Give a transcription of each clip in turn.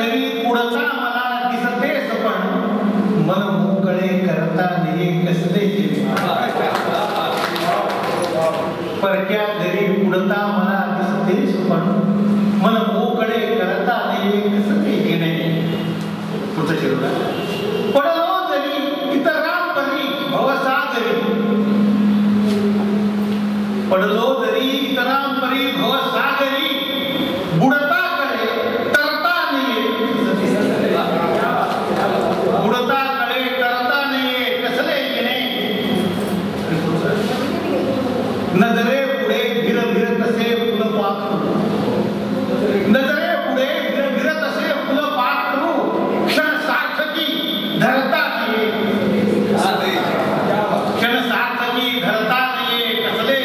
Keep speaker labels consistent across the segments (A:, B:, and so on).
A: पुढचा मला दिसतेस पण तो मन मोकळे करता ने कसले परक्या घरी उडता मला दिसतेस पण तो मन मोकळे करता ने कसले घेणे पुढचा शिरोडा पडलो जरी इतरांपरी भवसागरी पडलो नजरे पुढे भिर असे फुल पाक नजरे पुढे भिर असे फुल पाक करू. क्षण सार्थकी धरता क्षण सार्थकी धरता ये कसले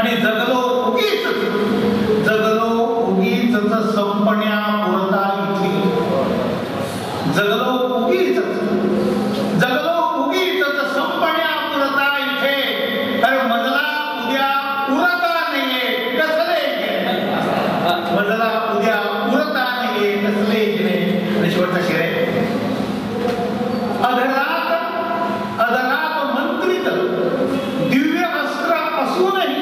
A: आणि जगलो उगीच जगलो उगीच संपण्या पुरता इथे. जगलो वडिला उद्या उरताने कसले इतने रिश्वत शिरे। अधरात अधरात मंत्रित दिव्य वस्त्र पशु नहीं।